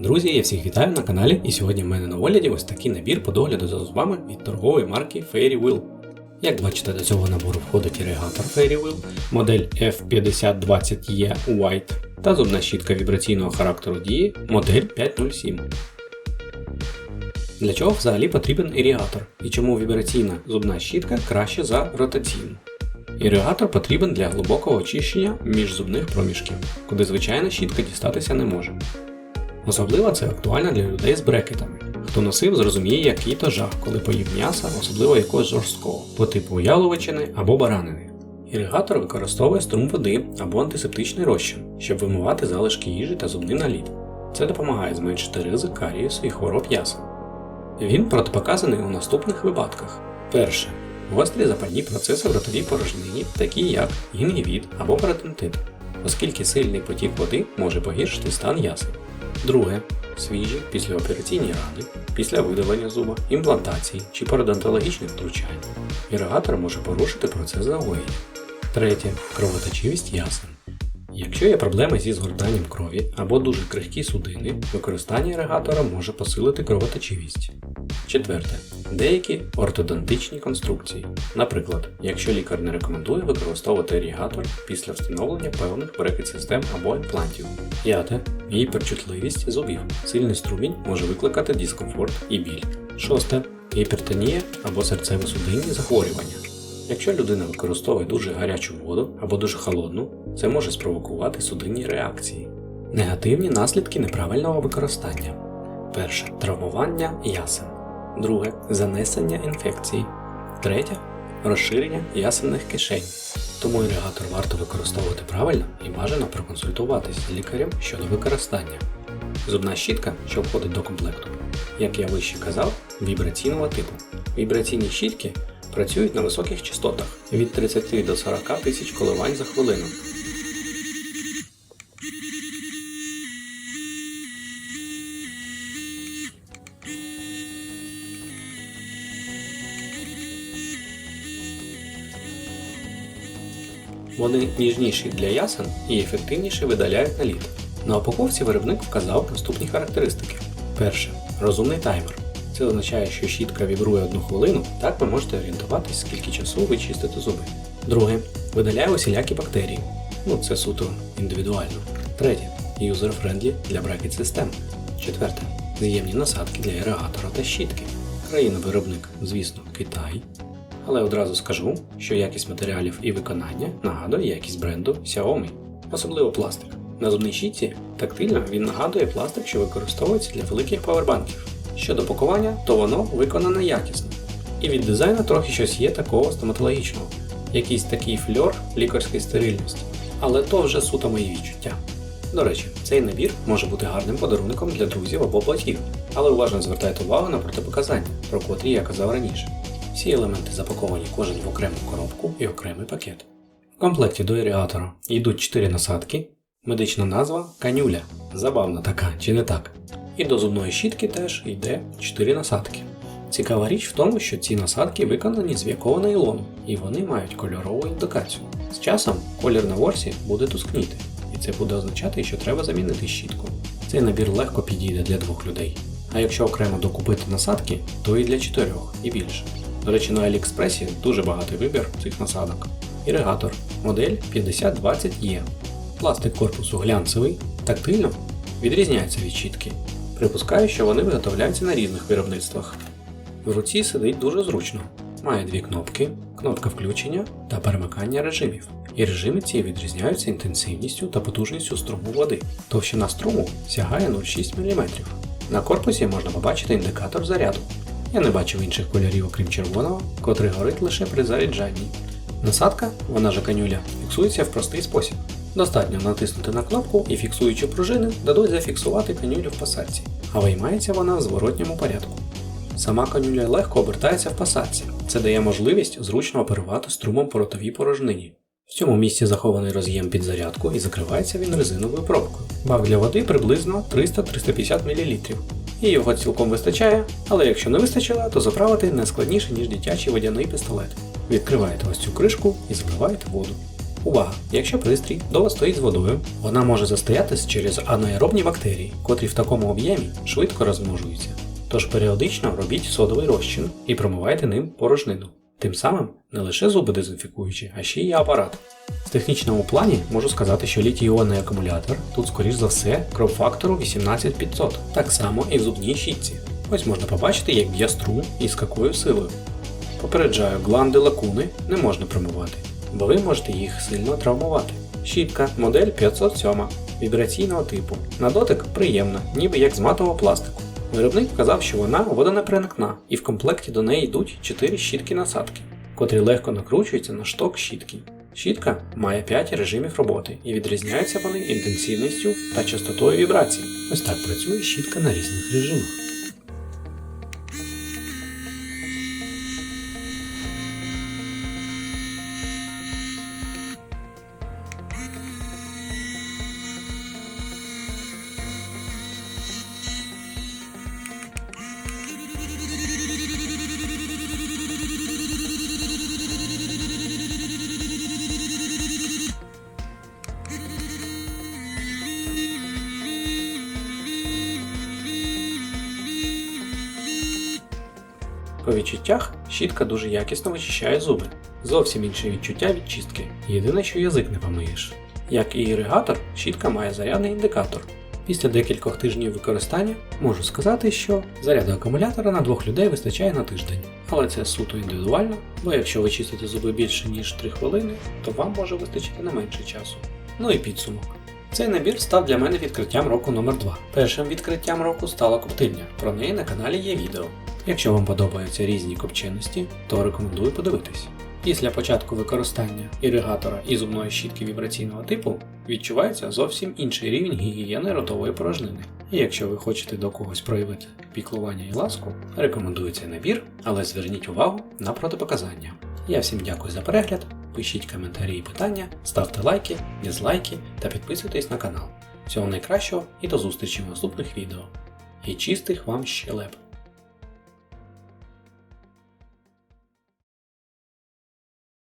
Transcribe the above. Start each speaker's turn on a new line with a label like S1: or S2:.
S1: Друзі, я всіх вітаю на каналі, і сьогодні в мене на огляді ось такий набір по догляду за зубами від торгової марки Fairy Wheel. Як бачите, до цього набору входить іригатор Fairy Wheel, модель F5020E White та зубна щітка вібраційного характеру дії модель 507. Для чого взагалі потрібен іригатор і чому вібраційна зубна щітка краще за ротаційну? Іригатор потрібен для глибокого очищення міжзубних проміжків, куди звичайна щітка дістатися не може. Особливо це актуально для людей з брекетами. Хто носив, зрозуміє, який то жах, коли поїв м'яса, особливо якогось жорсткого, по типу яловичини або баранини. Іригатор використовує струм води або антисептичний розчин, щоб вимивати залишки їжі та зубний наліт. Це допомагає зменшити ризик карієсу і хвороб ясен. Він протипоказаний у наступних випадках. Перше. Гострі запальні процеси в ротовій порожнині, такі як гінгівіт або паратентит, оскільки сильний потік води може погіршити стан ясен. Друге. Свіжі післяопераційні рани, після видалення зуба, імплантації чи пародонтологічних втручань. Іригатор може порушити процес загоєння. Третє. Кровоточивість ясен. Якщо є проблеми зі згортанням крові або дуже крихкі судини, використання іригатора може посилити кровоточивість. Четверте. Деякі ортодонтичні конструкції. Наприклад, якщо лікар не рекомендує використовувати іригатор після встановлення певних брекет-систем або імплантів. П'яте. Гіперчутливість зубів. Сильний струмінь може викликати дискомфорт і біль. Шосте. Гіпертонія або серцево-судинні захворювання. Якщо людина використовує дуже гарячу воду або дуже холодну, це може спровокувати судинні реакції. Негативні наслідки неправильного використання. Перше травмування ясен. Друге занесення інфекцій. Третє розширення ясенних кишень. Тому іригатор варто використовувати правильно і бажано проконсультуватись з лікарем щодо використання. Зубна щітка, що входить до комплекту, як я вище казав, вібраційного типу. Вібраційні щітки працюють на високих частотах від 30 до 40 тисяч коливань за хвилину. Вони ніжніші для ясен і ефективніше видаляють наліт. На упаковці виробник вказав наступні характеристики. Перше. Розумний таймер. Це означає, що щітка вібрує одну хвилину, так ви можете орієнтуватись, скільки часу ви чистите зуби. Друге. Видаляє усілякі бактерії. Ну, це суто індивідуально. Третє. Юзер-френдлі для брекет-систем. Четверте. З'ємні насадки для іригатора та щітки. Країна-виробник, звісно, Китай. Але одразу скажу, що якість матеріалів і виконання нагадує якість бренду Xiaomi, особливо пластик. На зубній щітці тактильно він нагадує пластик, що використовується для великих павербанків. Щодо пакування, то воно виконане якісно. І від дизайну трохи щось є такого стоматологічного, якийсь такий фльор лікарської стерильності. Але то вже суто мої відчуття. До речі, цей набір може бути гарним подарунком для друзів або батьків, але уважно звертайте увагу на протипоказання, про котрі я казав раніше. Всі елементи запаковані кожен в окрему коробку і окремий пакет. В комплекті до іригатора йдуть 4 насадки, медична назва канюля. Забавна така, чи не так? І до зубної щітки теж йде 4 насадки. Цікава річ в тому, що ці насадки виконані з в'якого нейлону, і вони мають кольорову індикацію. З часом колір на ворсі буде тускніти, і це буде означати, що треба замінити щітку. Цей набір легко підійде для двох людей. А якщо окремо докупити насадки, то і для чотирьох і більше. До речі, на Аліекспресі дуже багатий вибір цих насадок. Іригатор, модель 5020E. Пластик корпусу глянцевий, тактильно відрізняється від щітки. Припускаю, що вони виготовляються на різних виробництвах. В руці сидить дуже зручно. Має дві кнопки, кнопка включення та перемикання режимів. І режими ці відрізняються інтенсивністю та потужністю струму води. Товщина струму сягає 0,6 мм. На корпусі можна побачити індикатор заряду. Я не бачив інших кольорів, окрім червоного, котрий горить лише при заряджанні. Насадка, вона же канюля, фіксується в простий спосіб. Достатньо натиснути на кнопку і фіксуючи пружини дадуть зафіксувати канюлю в посадці, а виймається вона в зворотньому порядку. Сама канюля легко обертається в посадці. Це дає можливість зручно оперувати струмом по ротовій порожнині. В цьому місці захований роз'єм під зарядку і закривається він резиновою пробкою. Бак для води приблизно 300-350 мл. І його цілком вистачає, але якщо не вистачило, то заправити не складніше, ніж дитячий водяний пістолет. Відкриваєте ось цю кришку і заливаєте воду. Увага! Якщо пристрій довго стоїть з водою, вона може застоятись через анаеробні бактерії, котрі в такому об'ємі швидко розмножуються. Тож періодично робіть содовий розчин і промивайте ним порожнину. Тим самим не лише зуби дезінфікуючі, а ще й апарат. В технічному плані можу сказати, що літій-іонний акумулятор тут, скоріш за все, кроп-фактору 18500, так само і в зубній щітці. Ось можна побачити, як б'є струм і з якою силою. Попереджаю, гланди лакуни не можна промивати, бо ви можете їх сильно травмувати. Щітка, модель 507, вібраційного типу. На дотик приємна, ніби як з матового пластику. Виробник вказав, що вона водонепроникна, і в комплекті до неї йдуть 4 щітки насадки, котрі легко накручуються на шток щітки. Щітка має 5 режимів роботи і відрізняються вони інтенсивністю та частотою вібрацій. Ось так працює щітка на різних режимах. По відчуттях щітка дуже якісно вичищає зуби. Зовсім інше відчуття від чистки. Єдине, що язик не помиєш. Як і іригатор, щітка має зарядний індикатор. Після декількох тижнів використання можу сказати, що заряду акумулятора на двох людей вистачає на тиждень. Але це суто індивідуально, бо якщо ви чистите зуби більше ніж 3 хвилини, то вам може вистачити на менше часу. Ну і підсумок. Цей набір став для мене відкриттям року номер 2 Першим відкриттям року стала коптильня. Про неї на каналі є відео. Якщо вам подобаються різні копченості, то рекомендую подивитись. Після початку використання іригатора і зубної щітки вібраційного типу відчувається зовсім інший рівень гігієни ротової порожнини. І якщо ви хочете до когось проявити піклування і ласку, рекомендую цей набір, але зверніть увагу на протипоказання. Я всім дякую за перегляд, пишіть коментарі і питання, ставте лайки, дизлайки та підписуйтесь на канал. Всього найкращого і до зустрічі в наступних відео. І чистих вам щелеп!